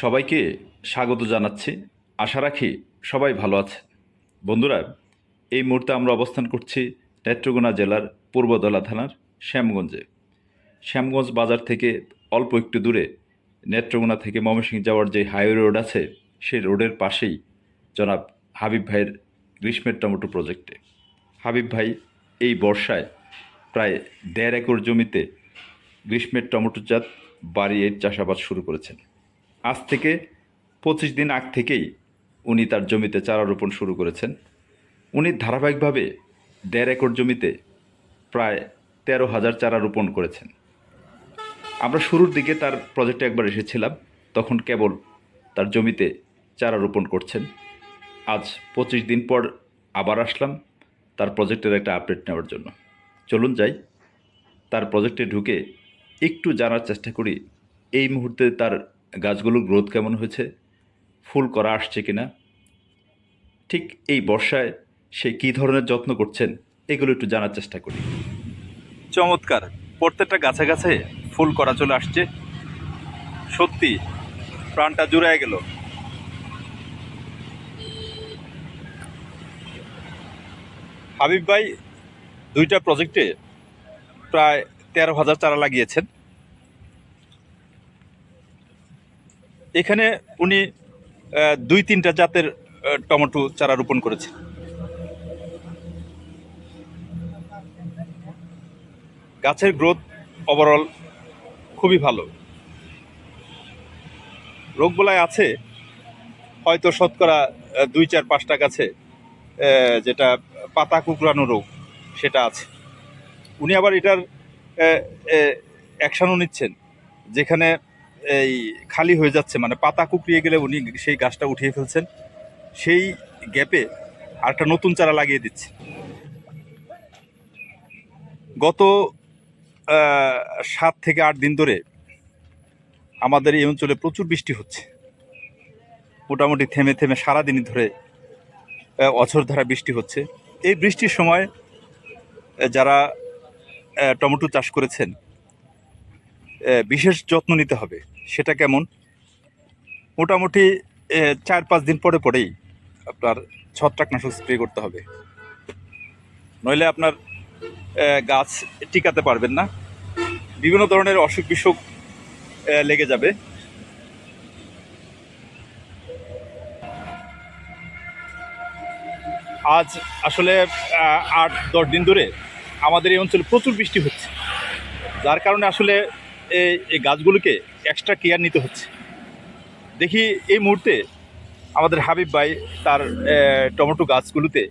সবাইকে স্বাগত জানাচ্ছি। আশা রাখি সবাই ভালো আছে। বন্ধুরা, এই মুহূর্তে আমরা অবস্থান করছি নেত্রকোনা জেলার পূর্বদলা থানার শ্যামগঞ্জে। শ্যামগঞ্জ বাজার থেকে অল্প একটু দূরে নেত্রকোনা থেকে ময়মনসিংহ যাওয়ার যে হাইওয়ে রোড আছে, সেই রোডের পাশেই জনাব হাবিব ভাইয়ের গ্রীষ্মের টমেটো প্রজেক্টে। হাবিব ভাই, এই বর্ষায় প্রায় দেড় একর জমিতে গ্রীষ্মের টমেটো জাত এর চাষাবাদ শুরু করেছেন। আজ থেকে পঁচিশ দিন আগ থেকেই উনি তার জমিতে চারা রোপণ শুরু করেছেন। উনি ধারাবাহিকভাবে দেড় একর জমিতে প্রায় তেরো হাজার চারা রোপণ করেছেন। আমরা শুরুর দিকে তার প্রজেক্টে একবার এসেছিলাম, তখন কেবল তার জমিতে চারা রোপণ করছেন। আজ পঁচিশ দিন পর আবার আসলাম তার প্রজেক্টের একটা আপডেট নেওয়ার জন্য। চলুন যাই, তার প্রজেক্টে ঢুকে একটু জানার চেষ্টা করি। এই মুহূর্তে তার গাছগুলোর গ্রোথ কেমন হয়েছে? ফুল করা আসছে কিনা? ঠিক এই বর্ষায় সে কী ধরনের যত্ন করছেন? এগুলো একটু জানার চেষ্টা করি। চমৎকার। প্রত্যেকটা গাছে গাছে ফুল করা চলে আসছে। সত্যি, প্রাণটা জুড়ে গেল। হাবিব ভাই, দুইটা প্রজেক্টে প্রায় তেরো হাজার চারা লাগিয়েছেন। এখানে উনি দুই তিনটা জাতের টমেটো চারা রোপণ করেছেন। গাছের গ্রোথ ওভারঅল খুবই ভালো। রোগ বলায় আছে, হয়তো শতকরা দুই চার পাঁচটা গাছে যেটা পাতা কুকরানো রোগ, সেটা আছে। উনি আবার এটার অ্যাকশানও নিচ্ছেন, যেখানে এই খালি হয়ে যাচ্ছে মানে পাতা কুকরিয়ে গেলে উনি সেই গাছটা উঠিয়ে ফেলছেন। সেই গ্যাপে আরেকটা নতুন চারা লাগিয়ে দিচ্ছে। গত সাত থেকে আট দিন ধরে আমাদের এই অঞ্চলে প্রচুর বৃষ্টি হচ্ছে। মোটামুটি থেমে থেমে সারাদিনই ধরে আহ, অঝোরধারা বৃষ্টি হচ্ছে। এই বৃষ্টির সময় যারা টমেটো চাষ করেছেন বিশেষ যত্ন নিতে হবে। সেটা কেমন? মোটামুটি চার পাঁচ দিন পরে পরেই আপনার ছত্রাকনাশক স্প্রে করতে হবে। নইলে আপনার গাছ টিকাতে পারবেন না। বিভিন্ন ধরনের অসুখ বিসুখ লেগে যাবে। আজ আসলে আট, দশ দিন ধরে আমাদের এই অঞ্চলে প্রচুর বৃষ্টি হচ্ছে। যার কারণে আসলে এই গাছগুলোকে এক্সট্রা কেয়ার নিতে হচ্ছে। দেখি এই মুহূর্তে আমাদের হাবিব ভাই তার টমেটো গাছগুলোতে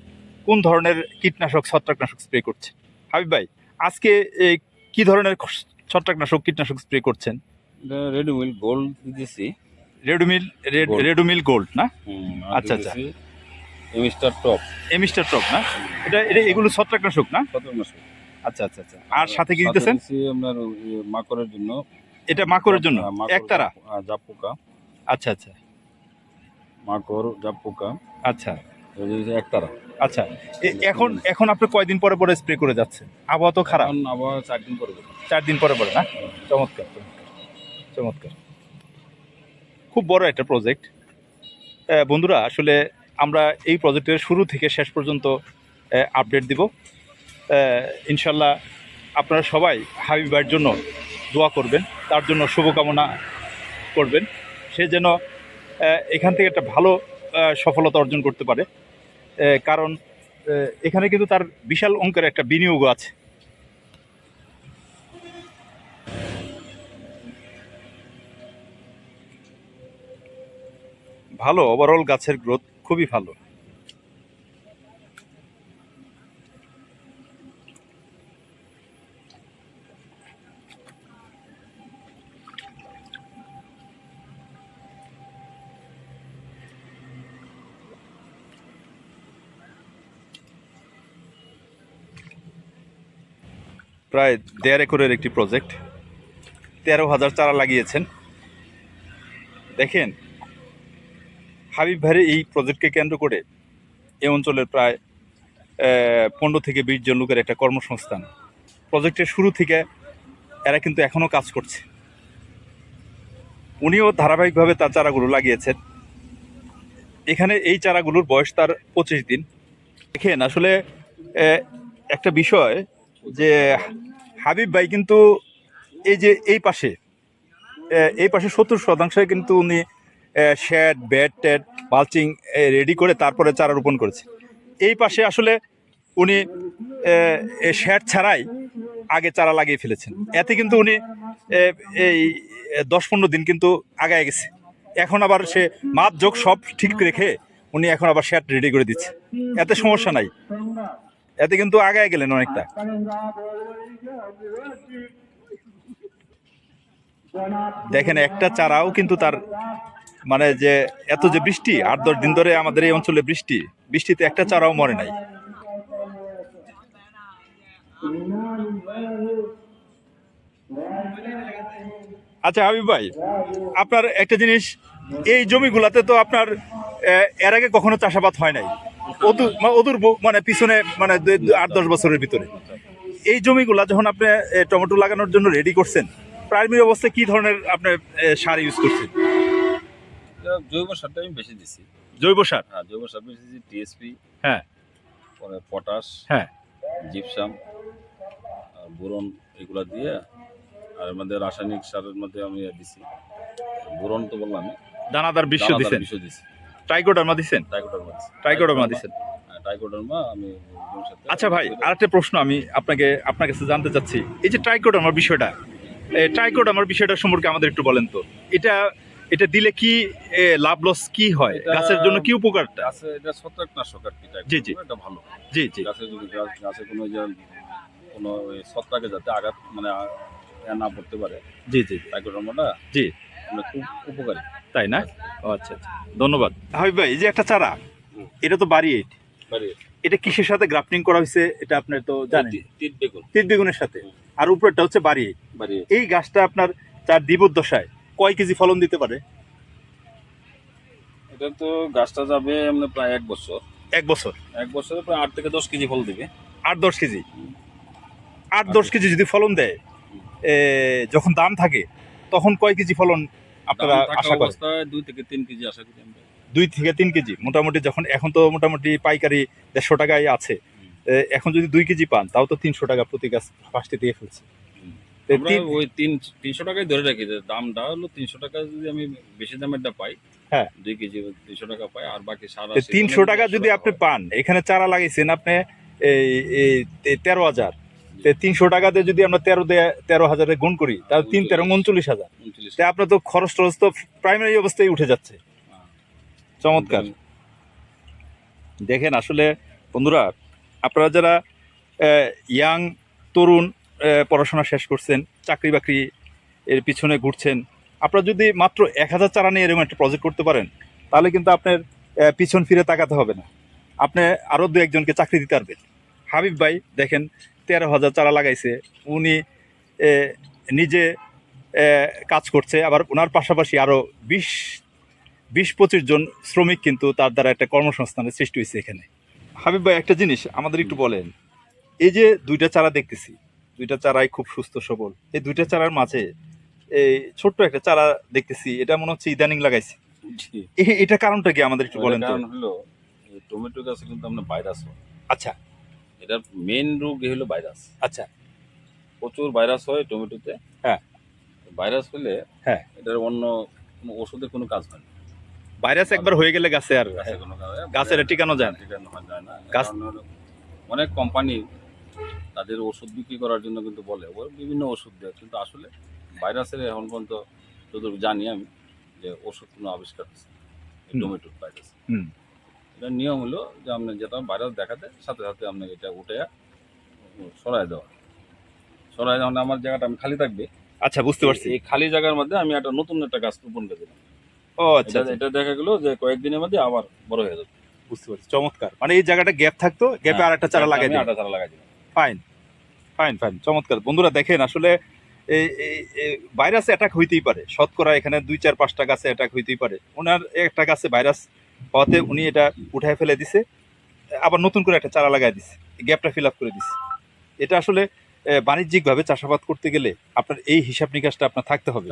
কোন ধরনের কীটনাশক ছত্রাকনাশক স্প্রে করছে? হাবিব ভাই আজকে কি ধরনের ছত্রাকনাশক কীটনাশক স্প্রে করছেন? রেডিমিল গোল্ড দিয়েছি রেডুমিল. রেডুমিল গোল্ড না? আচ্ছা, আচ্ছা। এমিস্টার টপ এমিস্টার টপ না? এটা এটা এগুলো ছত্রাকনাশক না? মাস আচ্ছা আচ্ছা আচ্ছা। আর সাথে কি দিতেছেন? আপনার মাকড়ের জন্য। এটা মাকড়ের জন্য? একতারা জাপ পোকা আচ্ছা আচ্ছা। মাকড় জাপ পোকা আচ্ছা। একতারা আচ্ছা এখন এখন আপনি কয়দিন পরে পরে স্প্রে করে যাচ্ছেন? আবহাওয়া তো খারাপ। আবার চার দিন পরে। চার দিন পরে পরে না? চমৎকার চমৎকার চমৎকার। খুব বড় একটা প্রজেক্ট বন্ধুরা আসলে আমরা এই প্রজেক্টের শুরু থেকে শেষ পর্যন্ত আপডেট দিব। ইনশাল্লাহ আপনারা সবাই হাবিবার জন্য দোয়া করবেন, তার জন্য শুভকামনা করবেন। সে যেন এখান থেকে একটা ভালো সফলতা অর্জন করতে পারে। কারণ এখানে কিন্তু তার বিশাল অঙ্কের একটা বিনিয়োগ আছে। ভালো ওভারঅল গাছের গ্রোথ খুবই ভালো। প্রায় দেড় একরের একটি প্রজেক্ট তেরো হাজার চারা লাগিয়েছেন। দেখেন, হাবিব ভাইয়ের এই প্রজেক্টকে কেন্দ্র করে এই অঞ্চলের প্রায় পনেরো থেকে বিশ জন লোকের একটা কর্মসংস্থান। প্রজেক্টের শুরু থেকে এরা কিন্তু এখনও কাজ করছে। উনিও ধারাবাহিকভাবে তার চারাগুলো লাগিয়েছেন। এখানে এই চারাগুলোর বয়স তার পঁচিশ দিন। দেখেন, আসলে একটা বিষয় যে হাবিব ভাই কিন্তু এই যে এই পাশে এই পাশে সত্তর শতাংশে কিন্তু উনি শ্যাড ব্যাট ট্যাট বালচিং রেডি করে তারপরে চারা রোপণ করেছে। এই পাশে আসলে উনি শ্যাড ছাড়াই আগে চারা লাগিয়ে ফেলেছেন। এতে কিন্তু উনি এই দশ পনেরো দিন কিন্তু আগায় গেছে। এখন আবার সে মাপ যোগ সব ঠিক রেখে উনি এখন আবার শ্যাট রেডি করে দিচ্ছে। এতে সমস্যা নাই। এতে কিন্তু আগায় গেলেন অনেকটা। দেখেন, একটা চারাও কিন্তু তার মানে যে এত যে বৃষ্টি, আট দশ দিন ধরে আমাদের এই অঞ্চলে বৃষ্টি, বৃষ্টিতে একটা চারাও মরে নাই। আচ্ছা হাবিব ভাই, আপনার একটা জিনিস, এই জমিগুলাতে তো আপনার এর আগে কখনো চাষাবাদ হয় নাই? অদূর মা- অদূর মানে পিছনে মানে আট দশ বছরের ভিতরে। এই জমিগুলা যখন আপনি টমেটো লাগানোর জন্য রেডি করছেন প্রাইমারি অবস্থায় কি ধরনের আপনি সার ইউজ করছেন? জৈব সারটা আমি বেশি দিছি। জৈব সার? হ্যাঁ জৈব সার বেশি দিছি টিএসপি হ্যাঁ। পরে পটাশ হ্যাঁ। জিপসাম বোরন এগুলা দিয়ে আর মধ্যে রাসায়নিক সারের মধ্যে আমি দিছি। বোরন তো বললাম দানাদার বিশ্ব দিছেন? বিষ দিছি। ট্রাইকোডার্মা দিছেন? টাইকোডার্মা দিছি। ট্রাইকোডার্মা দিছেন। হ্যাঁ, টাইকোডার্মা আমি আচ্ছা ভাই আরেকটা প্রশ্ন আমি আপনাকে আপনার কাছে জানতে চাচ্ছি। এই যে ট্রাইকোডার্মার বিষয়টা ট্রাইকোডার্মার বিষয়টা সম্পর্কে আমাদের একটু বলেন তো। এটা এটা দিলে কি লাভ লস কি হয়? গাছের জন্য কি উপকারটা? গাছে এটা ছত্রাকনাশক আর কি জি, জি। এটা ভালো। জি জি। গাছে যদি গাছ গাছে কোনো যে কোনো ছত্রাকে যাতে আঘাত মানে না পড়তে পারে। জি জি টাইকোডার্মাটা জি। খুব উপকারী। তাই না? ও আচ্ছা আচ্ছা। ধন্যবাদ। হাবিব ভাই এই যে একটা চারা এটা তো বাড়ি এইট। এটা কিসের সাথে গ্রাফটিং করা হয়েছে এটা আপনার তো জানেন। তি- তিত বেগুন। তিন বেগুনের সাথে। আর উপরেরটা হচ্ছে বাড়ি বাড়ি এই গাছটা আপনার চার দশায় কয় কেজি ফলন দিতে পারে? এটা তো গাছটা যাবে এমনি প্রায় এক বছর। এক বছর? এক বছরে প্রায় আট থেকে দশ কেজি ফল দিবে। আট দশ কেজি? আট দশ কেজি যদি ফলন দেয় যখন দাম থাকে তখন কয় কেজি ফলন আপনারা আশা করেন? দুই থেকে তিন কেজি আশা করি আমরা। দুই থেকে তিন কেজি। মোটামুটি যখন এখন তো মোটামুটি পাইকারি দেড়শো টাকায় আছে। এখন যদি দুই কেজি পান তাও তো তিনশো টাকা প্রতি গাছ ফার্স্টে দিয়ে ফেলছে। ওই তিন তিনশো টাকায় ধরে রাখি দামটা হলো তিনশো টাকা যদি আমি বেশি দামেরটা পাই হ্যাঁ। দুই কেজি তিনশো টাকা পাই আর বাকি সারা তিনশো টাকা যদি আপনি পান এখানে চারা লাগাইছেন আপনি এই তেরো হাজার। তিনশো টাকাতে যদি আমরা তেরো দেয় তেরো হাজারে গুণ করি তাহলে তিন তেরো উনচল্লিশ হাজার। উনচল্লিশ। তা আপনার তো খরচ টরচ তো প্রাইমারি অবস্থায় উঠে যাচ্ছে। চমৎকার। দেখেন আসলে বন্ধুরা আপনারা যারা ইয়াং তরুণ পড়াশোনা শেষ করছেন চাকরি বাকরি এর পিছনে ঘুরছেন আপনারা যদি মাত্র এক হাজার চারা নিয়ে এরকম একটা প্রজেক্ট করতে পারেন তাহলে কিন্তু আপনার পিছন ফিরে তাকাতে হবে না। আপনি আরও দু একজনকে চাকরি দিতে পারবেন। হাবিব ভাই দেখেন তেরো হাজার চারা লাগাইছে। উনি নিজে কাজ করছে। আবার ওনার পাশাপাশি আরও বিশ বিশ পঁচিশ জন শ্রমিক কিন্তু তার দ্বারা একটা কর্মসংস্থানের সৃষ্টি হয়েছে এখানে। হাবিব ভাই একটা জিনিস আমাদের একটু বলেন। এই যে দুইটা চারা দেখতেছি দুইটা চারাই খুব সুস্থ সবল। এই দুইটা চারার মাঝে এই ছোট্ট একটা চারা দেখতেছি এটা মনে হচ্ছে ইদানিং লাগাইছি। এটা কারণটা কি আমাদের একটু বলেন কারণ হলো টমেটো গাছে কিন্তু আমরা ভাইরাস আচ্ছা। এটার মেন রোগ হলো ভাইরাস আচ্ছা। প্রচুর ভাইরাস হয় টমেটোতে। হ্যাঁ। ভাইরাস হলে হ্যাঁ। এটার অন্য কোনো ওষুধে কোনো কাজ হয় না। ভাইরাস একবার হয়ে গেলে গাছে আর গাছে কোনো কাজ গাছের টিকানো যায় না। টিকানো হয় যায় না গাছ- অনেক কোম্পানি তাদের ওষুধ বিক্রি করার জন্য কিন্তু বলে। বিভিন্ন ওষুধ দেয়। কিন্তু আসলে ভাইরাসের এখন পর্যন্ত যতটুকু জানি আমি যে ওষুধ কোনো আবিষ্কার হচ্ছে। টমেটোর ভাইরাস নিয়ম হলো যে আপনি যেটা ভাইরাস দেখাতে সাথে সাথে আপনি এটা উঠে সরাই দেওয়া। সরাই দেওয়া মানে আমার জায়গাটা আমি খালি থাকবে। আচ্ছা বুঝতে পারছি। এই খালি জায়গার মধ্যে আমি একটা নতুন একটা গাছ রোপণ করে দিলাম। ও আচ্ছা এটা আচ্ছা, দেখা গেলো যে কয়েকদিনের মধ্যে আবার বড় হয়ে যাবে। বুঝতে পারছি চমৎকার। মানে এই জায়গাটা গ্যাপ থাকতো গ্যাপে আর একটা চারা লাগাই দিই চারা লাগাই দিলাম। ফাইন ফাইন ফাইন চমৎকার। বন্ধুরা দেখেন আসলে এই ভাইরাস অ্যাটাক হইতেই পারে। শতকরা এখানে দুই চার পাঁচটা গাছে অ্যাটাক হইতেই পারে। ওনার একটা গাছে ভাইরাস হওয়াতে উনি এটা উঠায় ফেলে দিছে আবার নতুন করে একটা চারা লাগাই দিছে গ্যাপটা ফিল আপ করে দিছে। এটা আসলে বাণিজ্যিকভাবে চাষাবাদ করতে গেলে আপনার এই হিসাব নিকাশটা আপনার থাকতে হবে।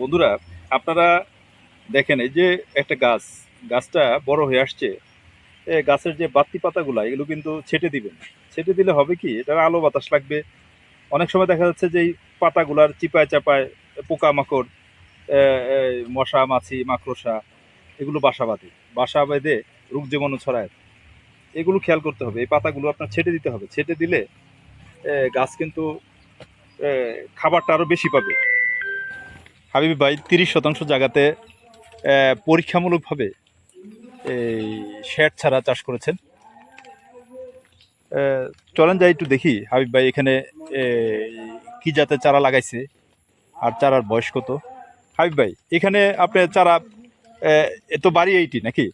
বন্ধুরা আপনারা দেখেন এই যে একটা গাছ গাছটা বড় হয়ে আসছে গাছের যে বাত্তি পাতাগুলা এগুলো কিন্তু ছেটে দিবেন। ছেটে দিলে হবে কি? এটার আলো বাতাস লাগবে। অনেক সময় দেখা যাচ্ছে যে এই পাতাগুলার চিপায় চাপায় পোকামাকড় মশা, মাছি, মাকড়সা, এগুলো বাসা বাঁধে বাসা বেঁধে রোগ জীবাণু ছড়ায়। এগুলো খেয়াল করতে হবে। এই পাতাগুলো আপনার ছেটে দিতে হবে। ছেটে দিলে গাছ কিন্তু খাবারটা আরও বেশি পাবে। হাবিব ভাই, তিরিশ শতাংশ জায়গাতে পরীক্ষামূলকভাবে এই শেড ছাড়া চাষ করেছেন। চলেন যাই একটু দেখি। হাবিব ভাই, এখানে কি জাতের চারা লাগাইছে? আর চারার বয়স কত? হাবিব ভাই এখানে আপনার চারা তো বাড়ি এইটি নাকি?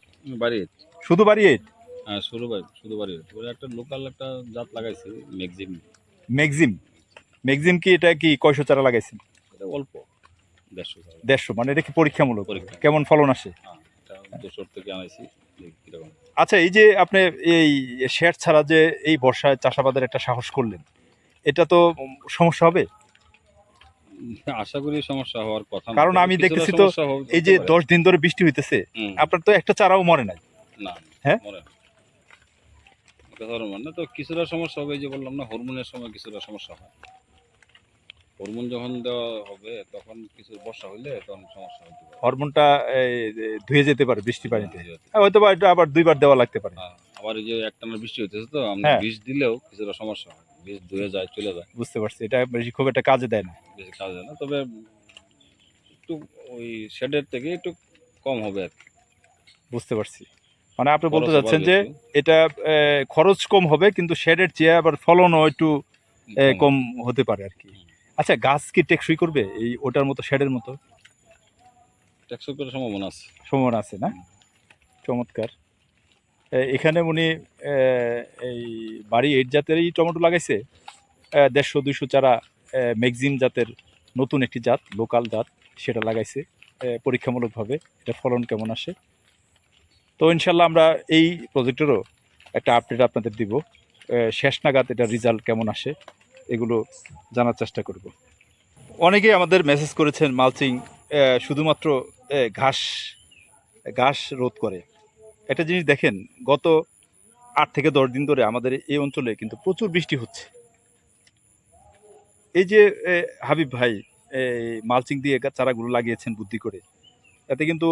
বাড়ি এইট। শুধু বাড়ি এইট? হ্যাঁ শুধু বাড়ি শুধু বাড়ি ওরা একটা লোকাল একটা জাত লাগাইছি ম্যাক্সিম ম্যাক্সিম ম্যাক্সিম কি এটা কি কয়শো চারা লাগাইছেন? এটা অল্প দেড়শো দেড়শো মানে এটা কি পরীক্ষামূলক? পরীক্ষা। কেমন ফলন আসে? হ্যাঁ থেকে আনাইছি আচ্ছা এই যে আপনি এই শেয়ার ছাড়া যে এই বর্ষায় চাষাবাদের একটা সাহস করলেন এটা তো সমস্যা হবে? আশা করি সমস্যা হওয়ার কথা কারণ আমি দেখতেছি তো এই যে দশ দিন ধরে বৃষ্টি হইতেছে আপনার তো একটা চারাও মরে নাই। না হ্যাঁ? মরে না। মানে তো কিছুটা সমস্যা হবে যে বললাম না হরমোনের সময় কিছুটা সমস্যা হয়। হরমোন যখন দেওয়া হবে তখন কিছু বর্ষা হইলে তখন সমস্যা হতে পারে। হরমোনটা ধুয়ে যেতে পারে বৃষ্টি পানিতে। হ্যাঁ, হ্যাঁ, হয়তো বা এটা আবার দুইবার দেওয়া লাগতে পারে। হ্যাঁ, আবার এই যে একটানা বৃষ্টি হইতেছে তো আমরা হ্যাঁ। বীজ দিলেও কিছুটা সমস্যা হয়। বীজ ধুয়ে যায় চলে যায়। বুঝতে পারছি। এটা বেশি খুব একটা কাজে দেয় না। বেশি কাজ হয় না তবে একটু ওই শেডের থেকে একটু কম হবে আর বুঝতে পারছি। মানে আপনি বলতে চাচ্ছেন যে এটা খরচ কম হবে কিন্তু শেডের চেয়ে আবার ফলনও একটু কম। হতে পারে আর কি। আচ্ছা গাছ কি টেকসই করবে? এই ওটার মতো শেডের মতো? টেকসই করার সম্ভাবনা আছে। সম্ভাবনা আছে না? চমৎকার। এখানে উনি এই বাড়ি এইট জাতেরই টমেটো লাগাইছে। দেড়শো, দুইশো চারা ম্যাগজিম জাতের নতুন একটি জাত, লোকাল জাত, সেটা লাগাইছে পরীক্ষামূলকভাবে। এটা ফলন কেমন আসে? তো ইনশাল্লাহ আমরা এই প্রজেক্টেরও একটা আপডেট আপনাদের দিব। শেষ নাগাদ এটা রেজাল্ট কেমন আসে, এগুলো জানার চেষ্টা করব। অনেকেই আমাদের মেসেজ করেছেন মালচিং শুধুমাত্র ঘাস ঘাস রোধ করে। একটা জিনিস দেখেন, গত আট থেকে দশ দিন ধরে আমাদের এই অঞ্চলে কিন্তু প্রচুর বৃষ্টি হচ্ছে। এই যে হাবিব ভাই মালচিং দিয়ে চারাগুলো লাগিয়েছেন বুদ্ধি করে এতে কিন্তু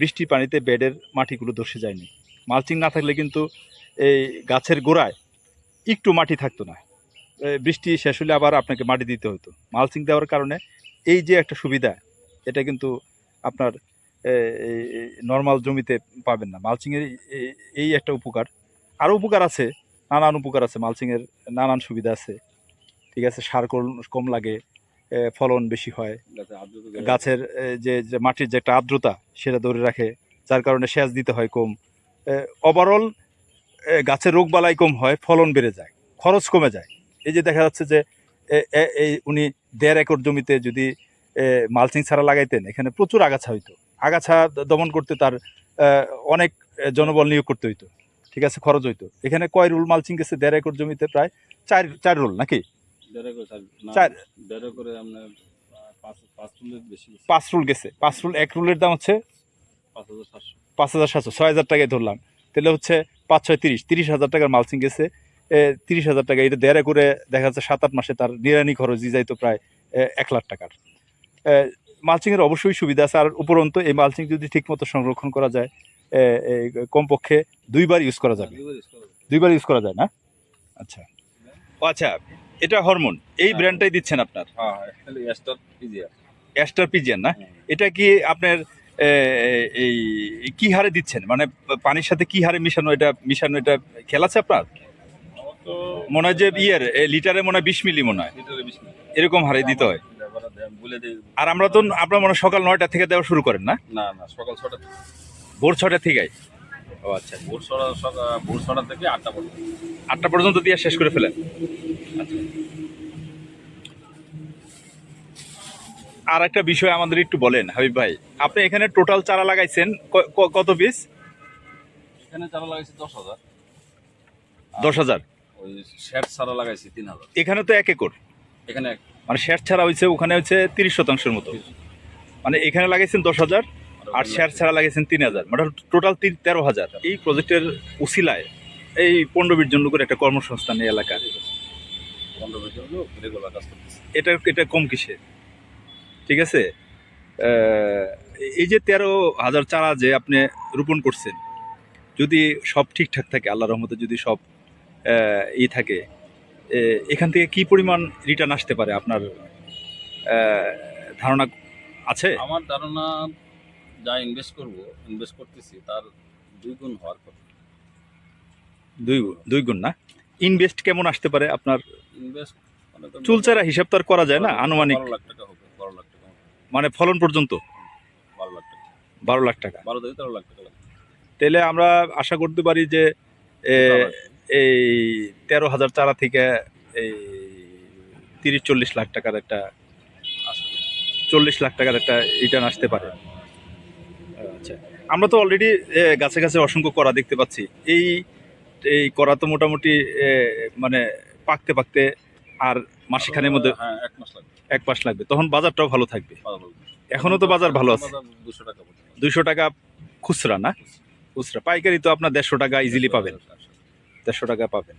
বৃষ্টির পানিতে বেডের মাটিগুলো ধসে যায়নি। মালচিং না থাকলে কিন্তু এই গাছের গোড়ায় একটু মাটি থাকতো না। বৃষ্টি শেষ হলে আবার আপনাকে মাটি দিতে হতো। মালচিং দেওয়ার কারণে এই যে একটা সুবিধা, এটা কিন্তু আপনার নর্মাল জমিতে পাবেন না। মালচিংয়ের এই- একটা উপকার। আরও উপকার আছে, নানান উপকার আছে। মালচিংয়ের নানান সুবিধা আছে। ঠিক আছে, সার কম- লাগে ফলন বেশি হয়। গাছের যে মাটির যে একটা আর্দ্রতা, সেটা ধরে রাখে, যার কারণে সেচ দিতে হয় কম। ওভারঅল গাছের রোগ বালাই কম হয়, ফলন বেড়ে যায়, খরচ কমে যায়। এই যে দেখা যাচ্ছে যে এই উনি দেড় একর জমিতে যদি মালচিং ছাড়া লাগাইতেন, এখানে প্রচুর আগাছা হইতো। আগাছা দমন করতে তার অনেক জনবল নিয়োগ করতে হইতো। ঠিক আছে খরচ হইতো। এখানে কয় রুল? মালচিং গেছে দেড় একর জমিতে প্রায় চার চার রোল নাকি? চার- পাঁচ রুল গেছে। পাঁচ রুল এক রুলের দাম হচ্ছে পাঁচ হাজার সাতশো। ছয় হাজার টাকায় ধরলাম। তাহলে হচ্ছে পাঁচ ছয় তিরিশ। তিরিশ হাজার টাকার মালচিং গেছে। তিরিশ হাজার টাকা। এটা দেড়ে করে দেখা যাচ্ছে সাত আট মাসে তার নিরানি খরচই যাইতো প্রায় এক লাখ টাকার। মালচিংয়ের অবশ্যই সুবিধা আছে। আর উপরন্তু এই মালচিং যদি ঠিকমতো সংরক্ষণ করা যায় কমপক্ষে দুইবার ইউজ করা যাবে। দুইবার ইউজ করা যায় না? আচ্ছা। আচ্ছা এটা হরমোন এই হ্যাঁ। ব্র্যান্ডটাই দিচ্ছেন আপনার? হ্যাঁ অ্যাস্টার পিজিয়ান না? এটা কি আপনার এই কি হারে দিচ্ছেন? মানে পানির সাথে কি হারে মিশানো এটা মিশানো এটা খেলা আছে আপনার? তো মনে হয় যে ইয়ের লিটারে মনে হয় বিশ মিলি মনে হয়। এরকম হারে দিতে হয়। বলে দিই আর আমরা তো আপনার মনে সকাল নয়টা থেকে দেওয়া শুরু করেন না? না না সকাল ছটা ভোর ছটা থেকে ও আচ্ছা ভোর ছটা ভোর ছটা থেকে আটটা পর্যন্ত। আটটা পর্যন্ত দিয়ে শেষ করে ফেলেন? আচ্ছা। আর একটা বিষয় আমাদের একটু বলেন হাবিব ভাই। আপনি এখানে টোটাল চারা লাগাইছেন কত পিস এখানে চারা লাগাইছি দশ হাজার। দশ হাজার? ওই শেড চারা লাগাইছি তিন হাজার। এখানে তো এক একর। এখানে মানে শেয়ার ছাড়া হয়েছে ওখানে হচ্ছে তিরিশ শতাংশের মতো। মানে এখানে লাগাইছেন দশ হাজার আর শেয়ার ছাড়া লাগিয়েছেন তিন হাজার। মানে টোটাল তিন তেরো হাজার। এই প্রজেক্টের উসিলায় এই পনেরো বিশ জন লোকের একটা কর্মসংস্থান এই এলাকার। করতেছে। এটা এটা কম কিসে? ঠিক আছে? এই যে তেরো হাজার চারা যে আপনি রোপণ করছেন যদি সব ঠিকঠাক থাকে আল্লাহ রহমতে যদি সব ই থাকে এখান থেকে কি পরিমাণ রিটার্ন আসতে পারে আপনার ধারণা আছে? আমার ধারণা যা ইনভেস্ট করব ইনভেস্ট করতেছি তার দুই গুণ হওয়ার কথা। দুই গুণ দুই গুণ না? ইনভেস্ট কেমন আসতে পারে আপনার? ইনভেস্ট মানে চুলচারা হিসাব তো আর করা যায় না আনুমানিক। লাখ টাকা হবে বারো লাখ টাকা মানে ফলন পর্যন্ত? বারো লাখ টাকা। বারো লাখ টাকা। বারো থেকে তেরো লাখ টাকা তাহলে আমরা আশা করতে পারি যে এই তেরো হাজার চারা থেকে এই তিরিশ চল্লিশ লাখ টাকার একটা। চল্লিশ লাখ টাকার একটা রিটার্ন আসতে পারে। আচ্ছা আমরা তো অলরেডি গাছে গাছে অসংখ্য করা দেখতে পাচ্ছি। এই এই করা তো মোটামুটি মানে পাকতে পাকতে আর মাসিখানের মধ্যে হ্যাঁ এক মাস লাগবে। এক মাস লাগবে। তখন বাজারটাও ভালো থাকবে। এখনও তো বাজার ভালো আছে। দুশো টাকা। দুইশো টাকা খুচরা না? খুচরা। পাইকারি তো আপনার দেড়শো টাকা ইজিলি পাবেন। দেড়শো টাকা পাবেন।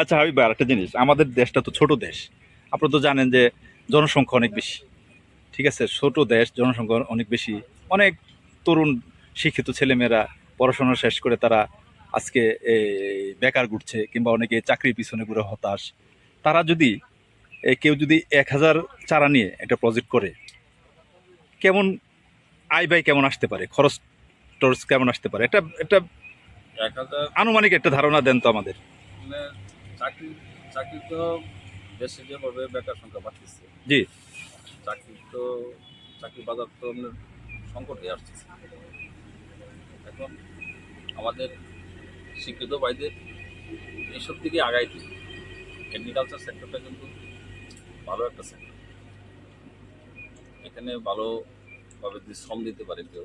আচ্ছা হাবিব ভাই, আরেকটা জিনিস, আমাদের দেশটা তো ছোট দেশ। আপনারা তো জানেন যে জনসংখ্যা অনেক বেশি। ঠিক আছে, ছোট দেশ, জনসংখ্যা অনেক বেশি। অনেক তরুণ শিক্ষিত ছেলেমেয়েরা পড়াশোনা শেষ করে তারা আজকে বেকার ঘুরছে কিংবা অনেকে চাকরির পিছনে ঘুরে হতাশ। তারা যদি কেউ যদি এক হাজার চারা নিয়ে একটা প্রজেক্ট করে, কেমন আয় ব্যয় কেমন আসতে পারে? খরচ টরচ কেমন আসতে পারে? এটা একটা এক হাজার আনুমানিক একটা ধারণা দেন তো আমাদের। মানে চাকরি চাকরি তো দেশে যেভাবে বেকার সংখ্যা বাড়তেছে। জি। চাকরি তো চাকরি বাজার তো আপনার সংকট হয়ে আসতেছে। এখন আমাদের শিক্ষিত ভাইদের এইসব দিকে আগাইতে এগ্রিকালচার সেক্টরটা কিন্তু ভালো একটা সেক্টর এখানে ভালোভাবে যদি শ্রম দিতে পারে কেউ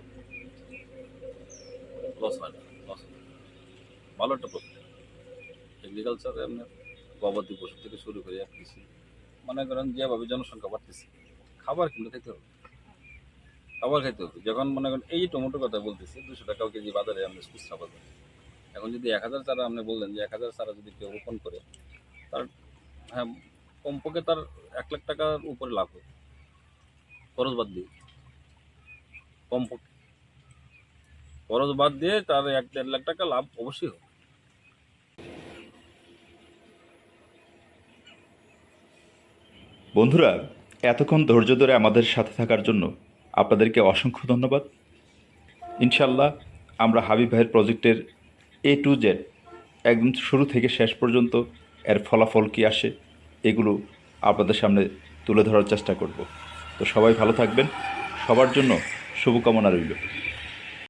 লস হয় লস হয় না। ভালো একটা প্রস্তুতি। এগ্রিকালচারে আপনার গবাদি পশু থেকে শুরু করে কৃষি মনে করেন যেভাবে জনসংখ্যা বাড়তেছে, খাবার কিন্তু খেতে হবে। খাবার খেতে হবে। যখন মনে করেন এই টমেটোর কথা বলতেছি, দুশো টাকা কেজি বাজারে আপনি খুচরা বাজার। এখন যদি এক হাজার চারা আপনি বললেন যে এক হাজার চারা যদি কেউ রোপণ করে, তার হ্যাঁ কমপক্ষে তার এক লাখ টাকার উপরে লাভ হবে। খরচ বাদ দিয়ে। কমপক্ষে। খরচ বাদ দিয়ে তার এক দেড় লাখ টাকা লাভ অবশ্যই হবে। বন্ধুরা, এতক্ষণ ধৈর্য ধরে আমাদের সাথে থাকার জন্য আপনাদেরকে অসংখ্য ধন্যবাদ। ইনশাল্লাহ আমরা হাবিব ভাইয়ের প্রজেক্টের এ টু জেড একদম শুরু থেকে শেষ পর্যন্ত এর ফলাফল কী আসে, এগুলো আপনাদের সামনে তুলে ধরার চেষ্টা করব। তো সবাই ভালো থাকবেন। সবার জন্য শুভকামনা রইল।